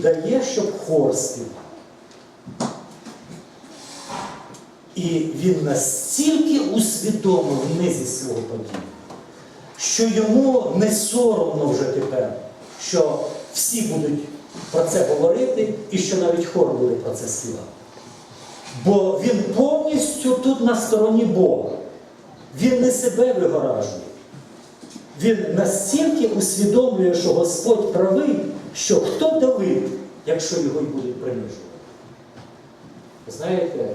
дає, щоб хор співав. І він настільки усвідомив низі свого падіння, що йому не соромно вже тепер, що всі будуть про це говорити і що навіть хор буде про це співати. Бо він повністю тут на стороні Бога. Він не себе вигоражує. Він настільки усвідомлює, що Господь правий, що хто Давид, якщо його й будуть принижувати. Знаєте,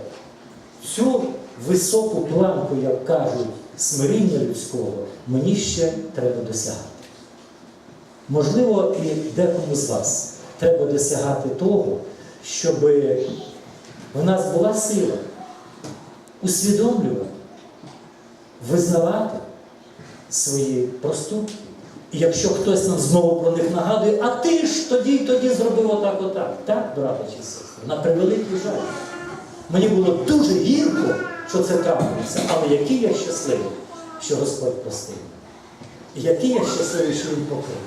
цю високу планку, як кажуть, смиріння людського, мені ще треба досягати. Можливо, і декому з вас треба досягати того, щоб в нас була сила усвідомлювати, визнавати свої проступки. І якщо хтось нам знову про них нагадує, а ти ж тоді тоді зробив отак, отак. Так, брата чи сестри, на превеликий жаль. Мені було дуже гірко, що це трапилося, але який я щасливий, що Господь простив. І який я щасливий, що Він покрив.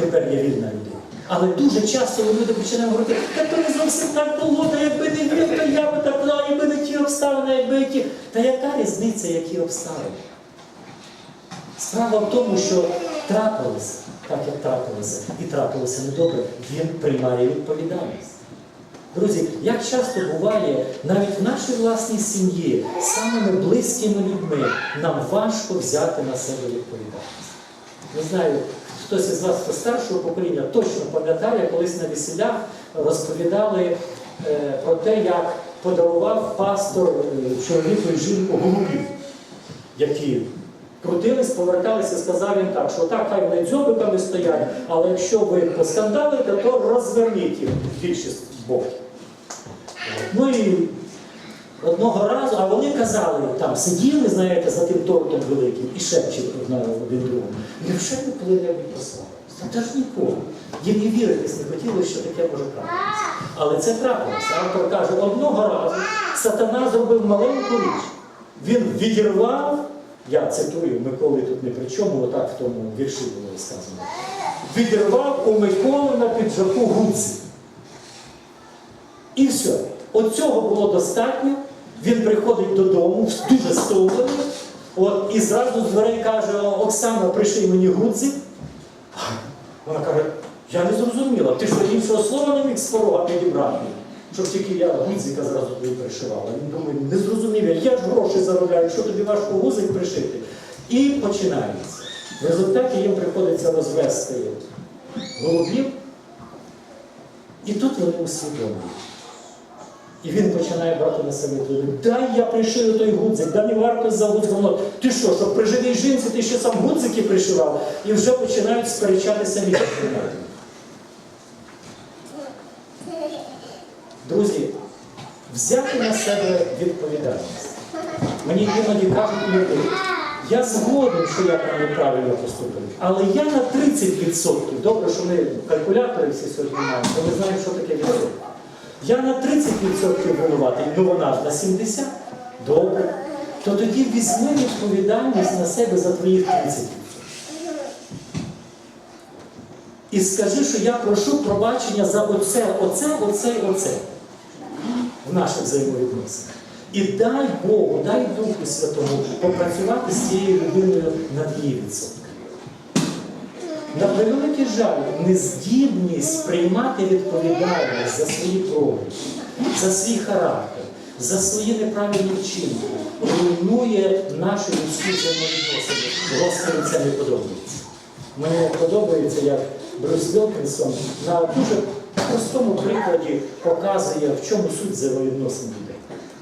Тепер я вільна людина. Але дуже часто люди починають говорити, та то не зовсім так було, та якби не він, то я би так, ну, якби не ті обставини, якби ті. Та яка різниця, які обставини? Справа в тому, що трапилося, так як трапилося, і трапилося недобре, він приймає відповідальність. Друзі, як часто буває, навіть в нашій власній сім'ї, самими близькими людьми, нам важко взяти на себе відповідальність. Не знаю, хтось із вас хто старшого покоління точно пам'ятає, колись на весілях розповідали е, про те, як подарував пастор е, чоловіку і жінку голубів, які крутились, поверталися, сказав їм так, що так, хай вони дзьобиками стоять, але якщо ви поскандалите, то розверніть їх більшість боків. Ну і одного разу, а вони казали, там сиділи, знаєте, за тим тортом великим і шепчуть одна один другому. Невже ми коли-небудь прославилися? Та ж ніколи. Їм і віритись не хотілося, що таке може трапитися. Але це трапилося. Автор каже, одного разу сатана зробив маленьку річ. Він відірвав, я цитую, Миколи тут не при чому, отак в тому вірші було сказано. Відірвав у Миколи на піджаку гудзик. І все. От цього було достатньо. Він приходить додому, дуже стомлений. От, і зразу з дверей каже, Оксана, приший мені гудзик. Вона каже, я не зрозуміла, ти що іншого слова не міг порога підібрати, щоб тільки я гудзика зразу тобі пришивала. Він думає, не зрозумів, я, ж гроші заробляю, що тобі важко гудзик пришити. І починається. В результаті їм приходиться розвести голубів, і тут вони усвідомлюють. І він починає брати на себе відповідальність. Дай я пришию той гудзик, да не варто за гудзик. Ти що, щоб при живій жінці ти ще сам гудзики пришивав? І вже починають сперечатися собою. Друзі, взяти на себе відповідальність. Мені іноді кажуть люди, я згоден, що я там неправильно поступив, але я на 30%. Добре, що ми калькулятори всі сьогодні маємо, бо ми знаємо, що таке відсоток. Я на 30% винуватий, ну вона ж на 70%. Добре. То тоді візьми відповідальність на себе за твоїх 30%. І скажи, що я прошу пробачення за оце, оце, оце, оце в наших взаємовідносинах. І дай Богу, дай Духу Святому попрацювати з цією людиною над її. На превеликий жаль, нездібність приймати відповідальність за свої прояви, за свій характер, за свої неправильні вчинки, руйнує наші людські взаємовідносини. Господи, це не подобається. Мені подобається, як Брюс Вілкінсон на дуже простому прикладі показує, в чому суть взаємовідносин людей.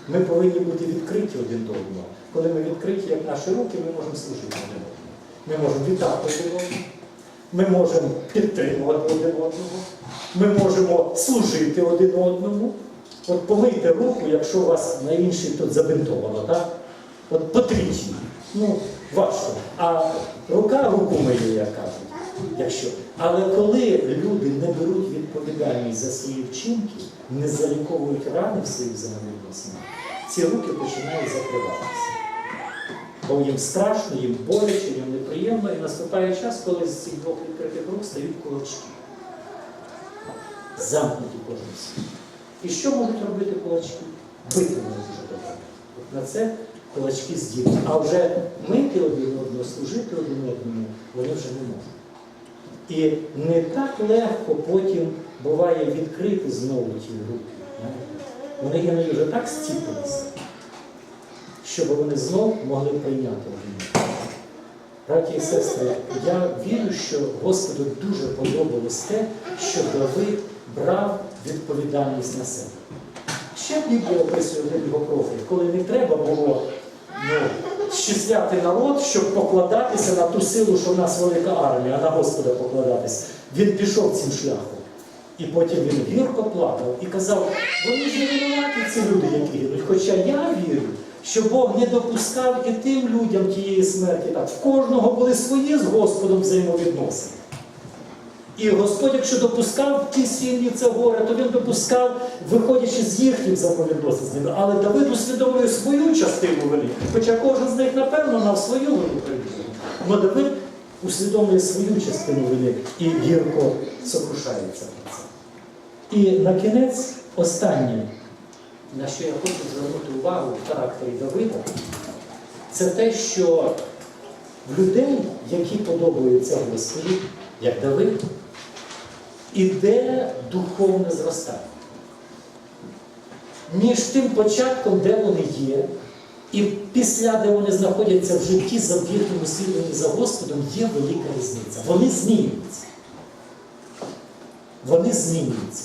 Ми повинні бути відкриті один до одного. Коли ми відкриті, як наші руки, ми можемо служити один одному. Ми можемо вітати один одного. Ми можемо підтримувати один одного, ми можемо служити один одному. От помийте руку, якщо у вас на іншій тут забинтовано, так? От потричі. Ну, важко. А рука руку миє, як кажуть. Якщо. Але коли люди не беруть відповідальність за свої вчинки, не заліковують рани в своїх взаємовідносинах, ці руки починають закриватися. Бо їм страшно, їм боляче, їм неприємно, і наступає час, коли з цих двох відкритих рук стають кулачки. замкнуті кожен свій. І що можуть робити кулачки? Бити вони дуже добре. От на це кулачки здібні. А вже мити один одного, служити один одному, вони вже не можуть. І не так легко потім буває відкрити знову ті руки. Вони іноді вже так стіпилися, щоб вони знов могли прийняти один. Браті і сестри, я вірю, що Господу дуже подобалось те, що Давид брав відповідальність на себе. Ще Біблія описує один його профіль, коли не треба було ну, щисляти народ, щоб покладатися на ту силу, що в нас велика армія, а на Господа покладатись. Він пішов цим шляхом. І потім він гірко плакав і казав, вони ж не винуваті ці люди, які гинуть. Хоча я вірю, що Бог не допускав і тим людям тієї смерті. Так, в кожного були свої з Господом взаємовідносини. І Господь, якщо допускав ті сім'ї це горе, то він допускав, виходячи з їхніх взаємовідносин з ними. Але Давид усвідомлює свою частину вини, хоча кожен з них, напевно, мав свою вину привідну. Але Давид усвідомлює свою частину вини і гірко сокрушається про це. І на кінець останнє, на що я хочу звернути увагу в характері Давида, це те, що в людей, які подобаються Господі, як Давид, іде духовне зростання. Між тим початком, де вони є, і після, де вони знаходяться в житті за завдітому слідуванні за Господом, є велика різниця. Вони змінюються. Вони змінюються.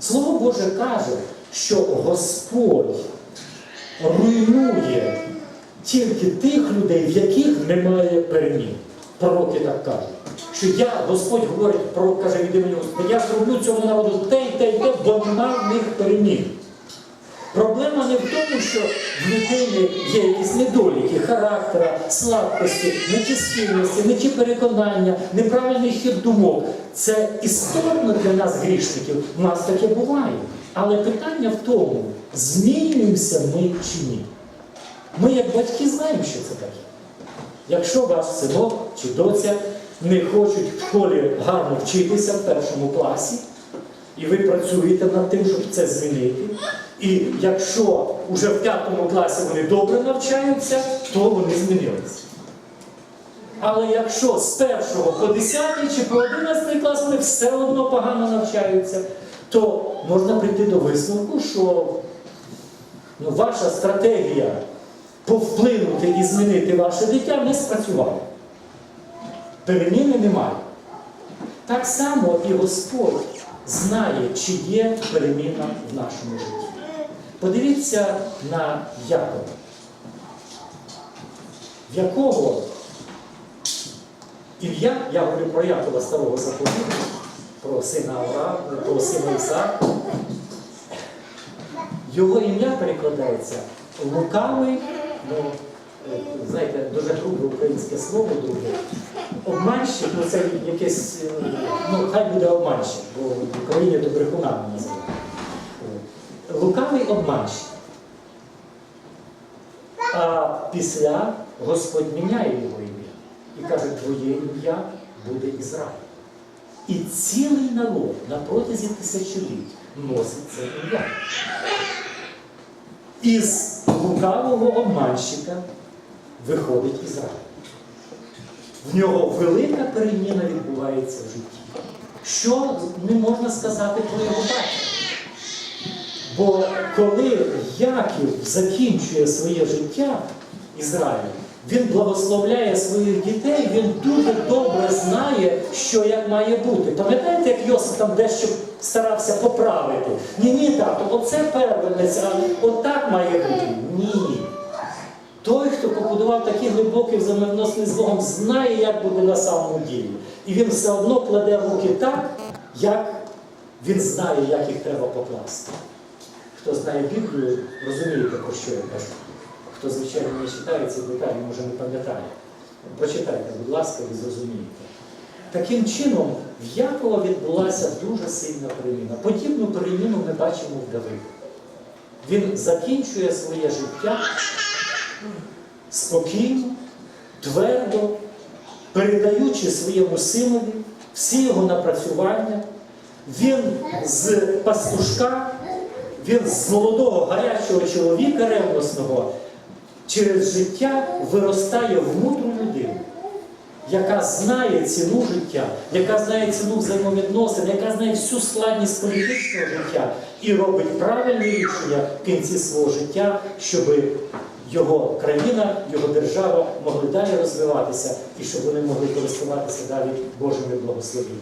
Слово Боже каже, що Господь руйнує тільки тих людей, в яких немає перемін. Пророки так кажуть. Що я, Господь говорить, пророк каже від імені Господа, я зроблю цьому народу те й те й те, бо нема в них перемін. Проблема не в тому, що в людини є якісь недоліки, характера, слабкості, нечистивності, не ті переконання, неправильний хід думок. Це істотно для нас, грішників. У нас таке буває. Але питання в тому, змінюємося ми чи ні. Ми, як батьки, знаємо, що це таке. Якщо ваш синок чи доця не хочуть в школі гарно вчитися в першому класі, і ви працюєте над тим, щоб це змінити. І якщо вже в п'ятому класі вони добре навчаються, то вони змінилися. Але якщо з першого по 10 чи по 11 клас вони все одно погано навчаються, то можна прийти до висновку, що ну, ваша стратегія повплинути і змінити ваше дитя не спрацювала. Переміни немає. Так само і Господь знає, чи є переміна в нашому житті. Подивіться на Якова, в якого ім'я, я говорю про Якова старого заповіту, про сина Авраама, про сина Ісаака, його ім'я перекладається лукавий, ну, е, знаєте, дуже грубе українське слово друге. Обманщик, ну це якесь, е, ну хай буде обманщик, бо в Україні то брехунами називають. Лукавий обманщик. А після Господь міняє його ім'я і каже, твоє ім'я буде Ізраїль. І цілий народ на протязі тисячоліть носить це ім'я. Із лукавого обманщика виходить Ізраїль. В нього велика переміна відбувається в житті. Що не можна сказати про його батька? Бо коли Яків закінчує своє життя Ізраїлю, він благословляє своїх дітей, він дуже добре знає, що як має бути. Пам'ятаєте, як Йосиф там дещо старався поправити? Ні, ні, тато, оце первенець, а отак має бути. Ні. Той, хто побудував такі глибокі взаємовідносини з Богом, знає, як буде на самому ділі. І він все одно кладе руки так, як він знає, як їх треба покласти. Хто знає Біблію, розумієте, про що я кажу. Хто, звичайно, не читає ці деталі, може не пам'ятає. Прочитайте, будь ласка, ви зрозумієте. Таким чином, в Якова відбулася дуже сильна переміна. Подібну переміну ми бачимо в Давиді. Він закінчує своє життя спокійно, твердо, передаючи своєму синові всі його напрацювання, Він з пастушка, він з молодого гарячого чоловіка ревностного через життя виростає в мудру людину, яка знає ціну життя, яка знає ціну взаємовідносин, яка знає всю складність політичного життя і робить правильне рішення в кінці свого життя, щоб його країна, його держава могли далі розвиватися і щоб вони могли користуватися далі Божими благословеннями.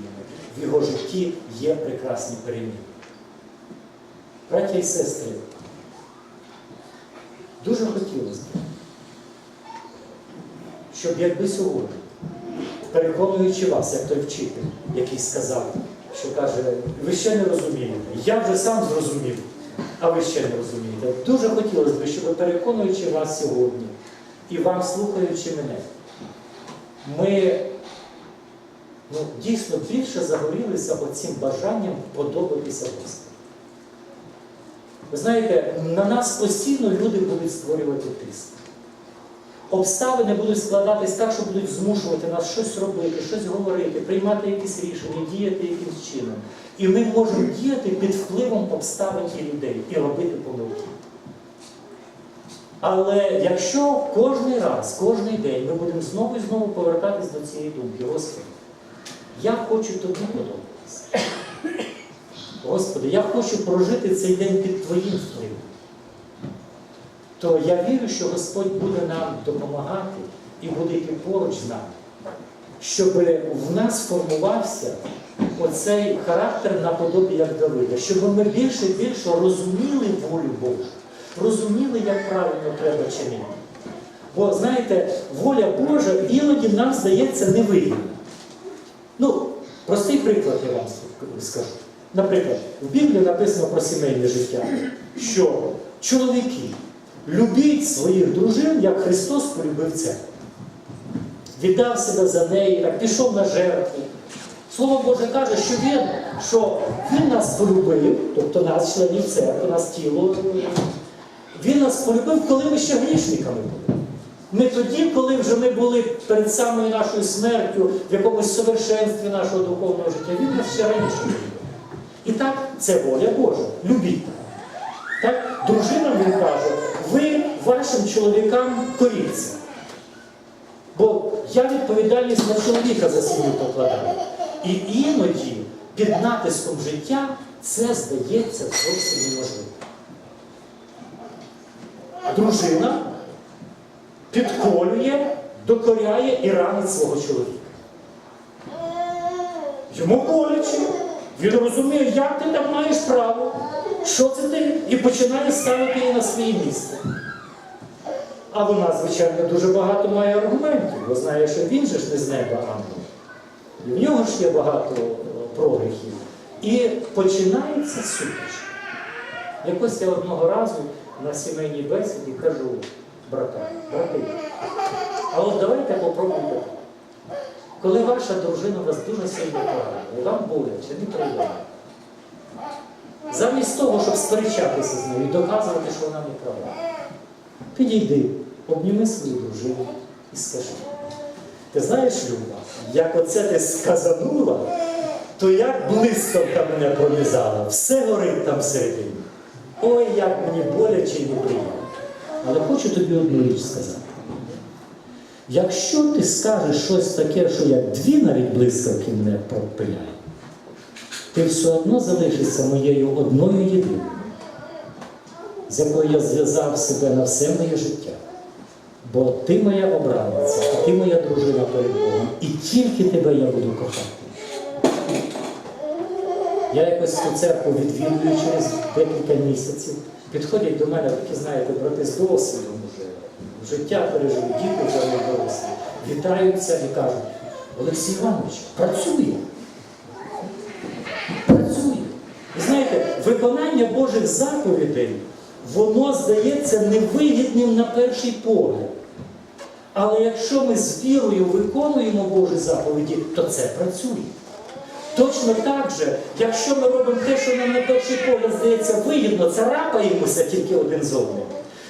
В його житті є прекрасні переміни. Браття і сестри, дуже хотілося б, щоб якби сьогодні, переконуючи вас, як той вчитель, який сказав, що каже, ви ще не розумієте, я вже сам зрозумів, а ви ще не розумієте. Дуже хотілося б, щоб переконуючи вас сьогодні і вам слухаючи мене, ми ну, дійсно більше загорілися оцим бажанням подобатися Господу. Ви знаєте, на нас постійно люди будуть створювати тиск. Обставини будуть складатись так, що будуть змушувати нас щось робити, щось говорити, приймати якісь рішення, діяти якимось чином. І ми можемо діяти під впливом обставин і людей і робити помилки. Але якщо кожен раз, кожен день ми будемо знову і знову повертатись до цієї думки, Господи, я хочу тобі подобатися. Господи, я хочу прожити цей день під Твоїм впливом. То я вірю, що Господь буде нам допомагати і буде йти поруч з нами, щоб в нас формувався оцей характер наподобі як Давида, щоб ми більше і більше розуміли волю Божу, розуміли, як правильно треба чинити. Бо знаєте, воля Божа іноді нам здається невигідна. Ну, простий приклад я вам скажу. Наприклад, в Біблії написано про сімейне життя, що чоловіки любіть своїх дружин, як Христос полюбив церкву. Віддав себе за неї, пішов на жертву. Слово Боже каже, що він, що він нас полюбив, тобто нас, членів церкви, нас тіло. Він нас полюбив, коли ми ще грішниками були. Не тоді, коли вже ми були перед самою нашою смертю, в якомусь совершенстві нашого духовного життя, він нас ще раніше любив. І так, це воля Божа. Любіть. Так, дружина він каже, ви вашим чоловікам коріться. Бо я відповідальність на чоловіка за сім'ю покладаю. І іноді під натиском життя це здається зовсім неможливо. Дружина підколює, докоряє і ранить свого чоловіка. Йому боляче. Він розуміє, як ти там маєш право, що це ти, і починає ставити її на своє місце. А вона, звичайно, дуже багато має аргументів, бо знає, що він же ж не з неба ангел. І в нього ж є багато е, прогріхів. І починається сутичка. Якось я одного разу на сімейній бесіді кажу братам, брати, а от давайте попробуйте. Коли ваша дружина вас дуже сильно порадила, і вам боляче, неприємно. Замість того, щоб сперечатися з нею і доказувати, що вона не права, підійди, обніми свою дружину і скажи. Ти знаєш, Люба, як оце ти сказанула, то як блискавка мене пронизала, все горить там всередині. Ой, як мені боляче і неприємно. Але хочу тобі одну річ сказати. Якщо ти скажеш щось таке, що як дві навіть блискавки мене пропиляє, ти все одно залишишся моєю одною єдиною, з якою я зв'язав себе на все моє життя. Бо ти моя обраниця, а ти моя дружина перед Богом, і тільки тебе я буду кохати. Я якось цю церкву відвідую через декілька місяців. Підходять до мене такі, знаєте, брати з досвідом життя пережили, діти вже не дорослі. Вітаються і кажуть, Олексій Іванович, працює. Працює. І знаєте, виконання Божих заповідей, воно здається невигідним на перший погляд. Але якщо ми з вірою виконуємо Божі заповіді, то це працює. Точно так же, якщо ми робимо те, що нам на перший погляд здається вигідно, царапаємося тільки один з одним.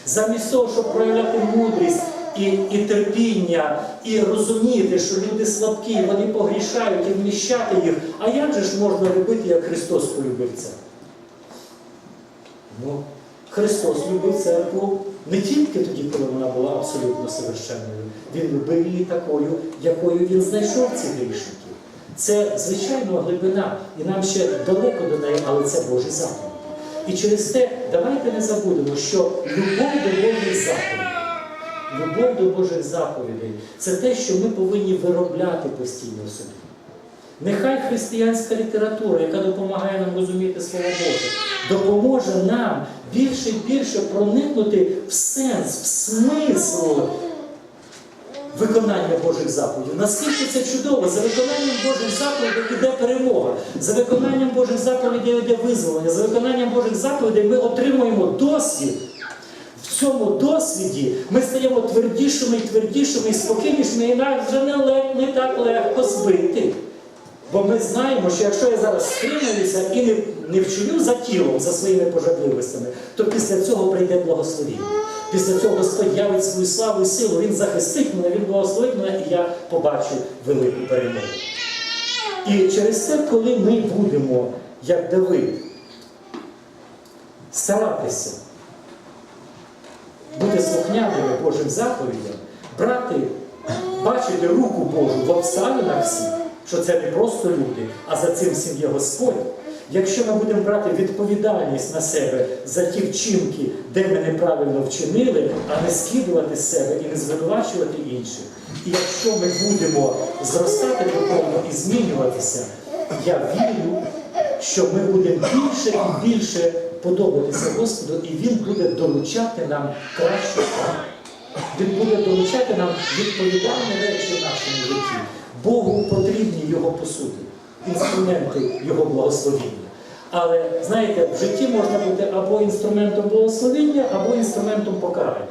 Замість того, щоб проявляти мудрість і, і терпіння, і розуміти, що люди слабкі, вони погрішають і вміщати їх. А як же ж можна любити, як Христос полюбив це? Ну, Христос любив церкву не тільки тоді, коли вона була абсолютно совершенною. Він любив її такою, якою він знайшов цих грішників. Це звичайно глибина, і нам ще далеко до неї, але це Божий заповідь. І через те давайте не забудемо, що любов до Божих заповідей, любов до Божих заповідей це те, що ми повинні виробляти постійно в собі. Нехай християнська література, яка допомагає нам розуміти Слово Боже, допоможе нам більше і більше проникнути в сенс, в смисл виконання Божих заповідів. Наскільки це чудово, за виконанням Божих заповідей йде перемога, за виконанням Божих заповідей йде визволення, за виконанням Божих заповідей ми отримуємо досвід. В цьому досвіді ми стаємо твердішими і твердішими і спокійнішими, і нас вже не, лег- не так легко збити. Бо ми знаємо, що якщо я зараз стримуюся і не, не вчиню за тілом, за своїми пожадливостями, то після цього прийде благословіння. Після цього Господь явить свою славу і силу, Він захистить мене, Він благословить мене, і я побачу велику перемогу. І через це, коли ми будемо, як Давид, старатися бути слухняними Божим заповідям, брати, бачити руку Божу в обставинах всіх, що це не просто люди, а за цим всім є Господь. Якщо ми будемо брати відповідальність на себе за ті вчинки, де ми неправильно вчинили, а не скидувати з себе і не звинувачувати інших. І якщо ми будемо зростати духовно і змінюватися, я вірю, що ми будемо більше і більше подобатися Господу, і Він буде долучати нам справу. Він буде долучати нам відповідальні речі в нашому житті. Богу потрібні його посуди, інструменти його благословіння. Але знаєте, в житті можна бути або інструментом благословіння, або інструментом покарання.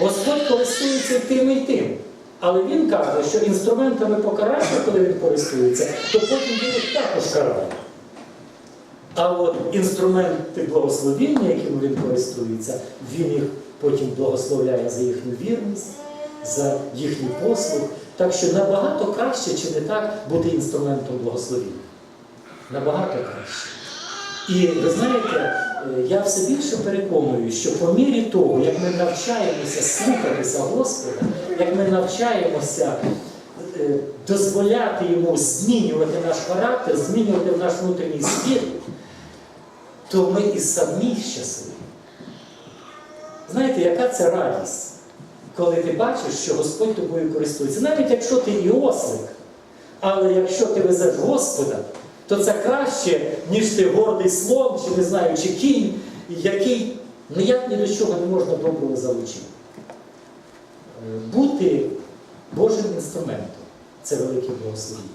Господь користується тим і тим. Але він каже, що інструментами покарання, коли він користується, то потім він також карає. А от інструменти благословіння, якими він користується, він їх потім благословляє за їхню вірність, за їхній послуг. Так що набагато краще, чи не так, бути інструментом благословіння. Набагато краще. І ви знаєте, е, я все більше переконую, що по мірі того, як ми навчаємося слухатися Господа, як ми навчаємося е, дозволяти йому змінювати наш характер, змінювати наш внутрішній світ, то ми і самі щасливі. Знаєте, яка це радість, коли ти бачиш, що Господь тобою користується. Навіть якщо ти і ослик, але якщо ти везеш Господа, то це краще, ніж ти гордий слон, чи не знаю, чи кінь, який ніяк ні до чого не можна доброго залучити. Е, Бути Божим інструментом це велике благословіння.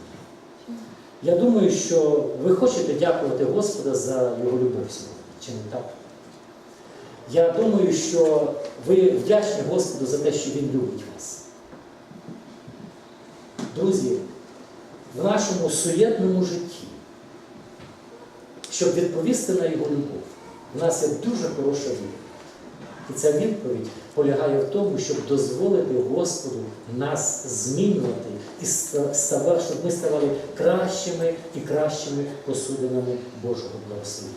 Я думаю, що ви хочете дякувати Господа за його любов чи не так? Я думаю, що ви вдячні Господу за те, що Він любить вас. Друзі, в нашому суєтному житті, щоб відповісти на його любов, в нас є дуже хороша відповідь. І ця відповідь полягає в тому, щоб дозволити Господу нас змінювати і ставати, щоб ми ставали кращими і кращими посудинами Божого благословення.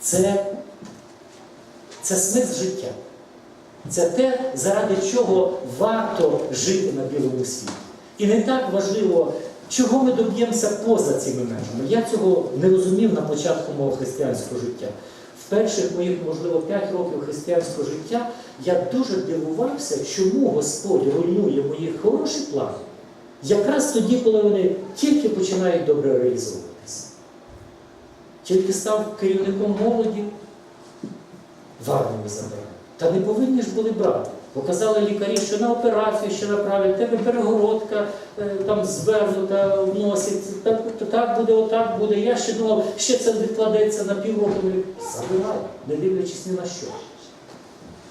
Це, це смисл життя. Це те, заради чого варто жити на білому світі. І не так важливо, чого ми доб'ємося поза цими межами. Я цього не розумів на початку мого християнського життя. Перших моїх, можливо, 5 років християнського життя я дуже дивувався, чому Господь руйнує мої хороші плани, якраз тоді, коли вони тільки починають добре реалізовуватися. Тільки став керівником молоді, в армію забрали. Та не повинні ж були брати. Бо казали лікарі, що на операцію ще направлять, тебе перегородка е, там звернута в носі, так, так буде, отак буде. Я ще думав, ще це відкладеться на півроку. Забирай, не дивлячись ні на що.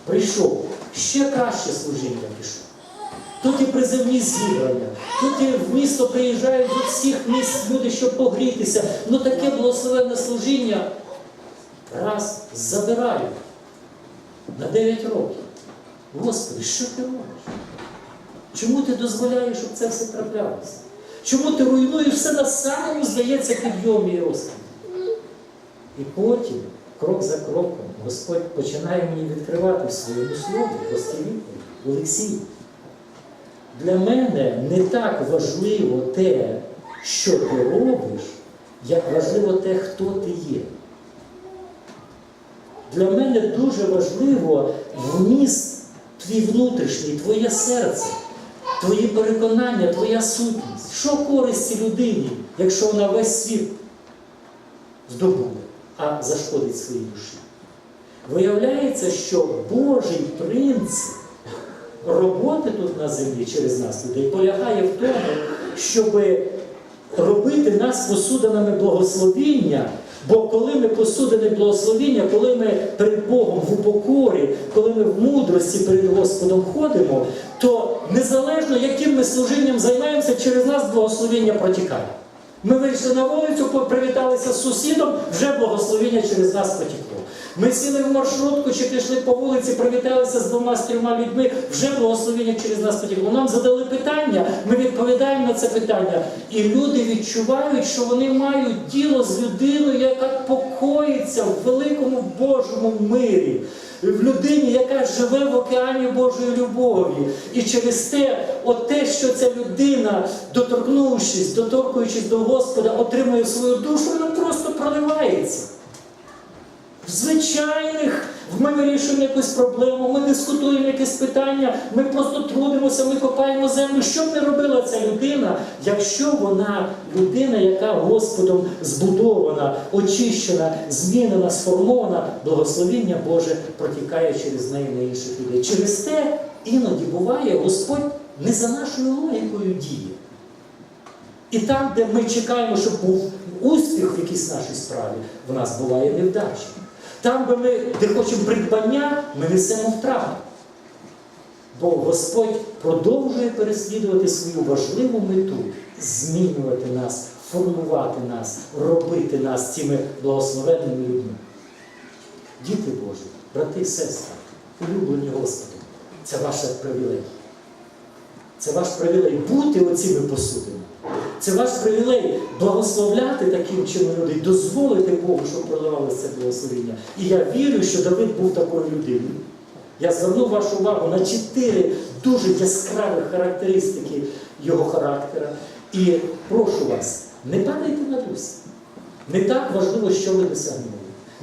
Прийшов, ще краще служіння пішов. Тут і приземні зібрання, тут і в місто приїжджають з усіх місць люди, щоб погрітися. Ну таке благословенне служіння раз забирають. на 9 років. Господи, що ти робиш? Чому ти дозволяєш, щоб це все траплялося? Чому ти руйнуєш все на самому, здається, підйомі і розквіті? І потім, крок за кроком, Господь починає мені відкривати в своєму слові, Костіліку, Олексій. Для мене не так важливо те, що ти робиш, як важливо те, хто ти є. Для мене дуже важливо вміст твій внутрішній, твоє серце, твої переконання, твоя сутність. Що користі людині, якщо вона весь світ здобуде, а зашкодить своїй душі? Виявляється, що Божий принцип роботи тут на землі через нас людей полягає в тому, щоб робити нас посуданими благословіння. Бо коли ми посудили благословіння, коли ми перед Богом в упокорі, коли ми в мудрості перед Господом ходимо, то незалежно, яким ми служінням займаємося, через нас благословіння протікає. Ми вийшли на вулицю, привіталися з сусідом, вже благословіння через нас потекло. Ми сіли в маршрутку чи пішли по вулиці, привіталися з двома з трьома людьми, вже благословіння через нас потекло. Нам задали питання, ми відповідаємо на це питання. І люди відчувають, що вони мають діло з людиною, яка покоїться в великому Божому мирі. В людині, яка живе в океані Божої любові. І через те, от те, що ця людина, доторкнувшись, доторкуючись до Господа, отримує свою душу, вона просто проливається. Звичайних ми вирішуємо якусь проблему, ми дискутуємо якесь питання, ми просто трудимося, ми копаємо землю. Що б не робила ця людина, якщо вона людина, яка Господом збудована, очищена, змінена, сформована, благословіння Боже протікає через неї на інших людей. Через те іноді буває, Господь не за нашою логікою діє. І там, де ми чекаємо, щоб був успіх в якійсь нашій справі, в нас буває невдача. Там, де ми де хочемо придбання, ми несемо втрату. Бо Господь продовжує переслідувати свою важливу мету змінювати нас, формувати нас, робити нас цими благословенними людьми. Діти Божі, брати і сестри, улюблені Господи, це ваша привілей. Це ваш привілей бути оціми посудами. Це ваш привілей благословляти таким чином людей, дозволити Богу, щоб проливалося це благословення. І я вірю, що Давид був такою людиною. Я звернув вашу увагу на чотири дуже яскраві характеристики його характера. І прошу вас, не падайте на дусі. Не так важливо, що ви досягнули.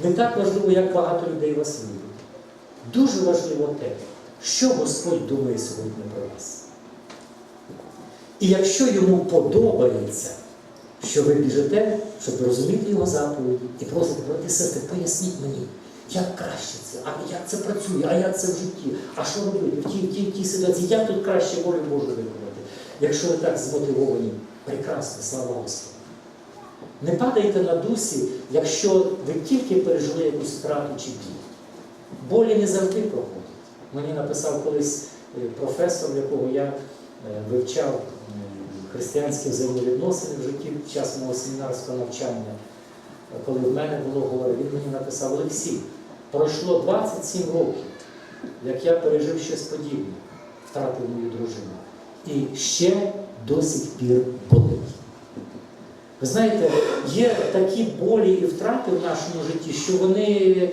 Не так важливо, як багато людей вас любить. Дуже важливо те, що Господь думає сьогодні про вас. І якщо йому подобається, що ви біжите, щоб розуміти його заповіді і просите, брати сестри, поясніть мені, як краще це, а як це працює, а як це в житті, а що робити в тій, тій, тій ситуації, як тут краще волю Божу виконати. Якщо ви так змотивовані, прекрасно, слава Господу. Не падайте на дусі, якщо ви тільки пережили якусь втрату чи біль. Болі не завжди проходять. Мені написав колись е, професор, якого я вивчав е, християнські взаємовідносини в житті під час мого семінарського навчання. Коли в мене було горе, він мені написав Олексій, пройшло 27 років, як я пережив щось подібне, втратив мою дружину. І ще до сих пір болить. Ви знаєте, є такі болі і втрати в нашому житті, що вони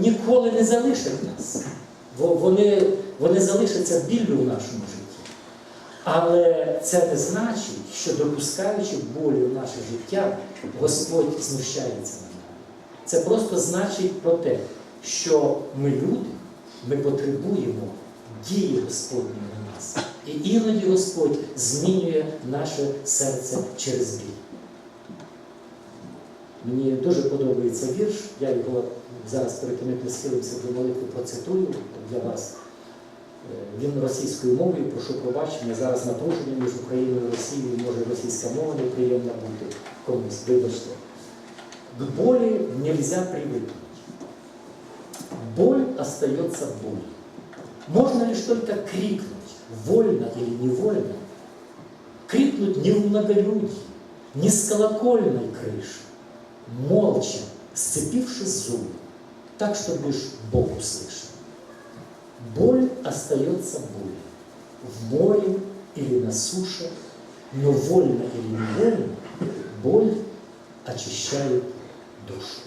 ніколи не залишать нас. Вони, вони залишаться біллю в нашому житті. Але це не значить, що допускаючи болі в наше життя, Господь знущається над нами. Це просто значить про те, що ми люди, ми потребуємо дії Господньої на нас. І іноді Господь змінює наше серце через біль. Мені дуже подобається вірш, я його зараз перед тим, як до молитви, процитую для вас. Е, Він російською мовою, прошу пробачення, зараз напруження між Україною і Росією, може російська мова неприємна бути комусь, вибачте. К боли нельзя привыкнуть. Боль остается болью. Можно лишь только крикнуть, вольно или невольно, крикнуть не в многолюдье, не с колокольной крыши, молча, сцепивши зубы, так, чтобы лишь Бог услышал. Боль остается болью. В море или на суше, но вольно или невольно, боль очищает душу.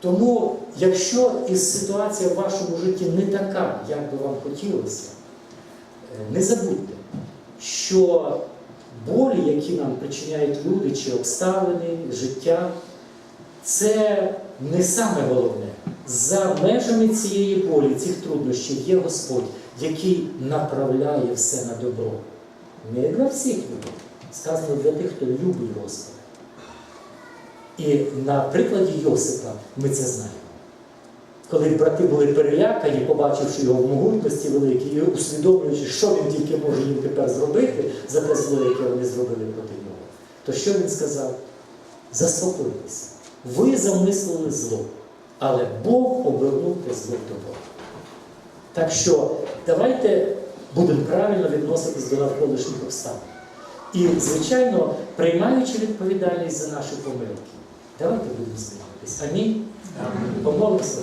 Тому, якщо із ситуація в вашому житті не така, як би вам хотілося, е, не забудьте, що болі, які нам причиняють люди чи обставини, життя, це не саме головне. За межами цієї болі, цих труднощів є Господь, який направляє все на добро. Не для всіх людей, сказано для тих, хто любить Господа. І на прикладі Йосипа ми це знаємо. Коли брати були перелякані, побачивши його в могутності великій, і усвідомлюючи, що він тільки може їм тепер зробити за те зло, яке вони зробили проти нього, то що він сказав? Заспокойтеся. Ви замислили зло, але Бог обернув те зло добро. Так що давайте будемо правильно відноситись до навколишніх обставин. І, звичайно, приймаючи відповідальність за наші помилки, давайте будемо змінюватись. Амінь. Помолимося.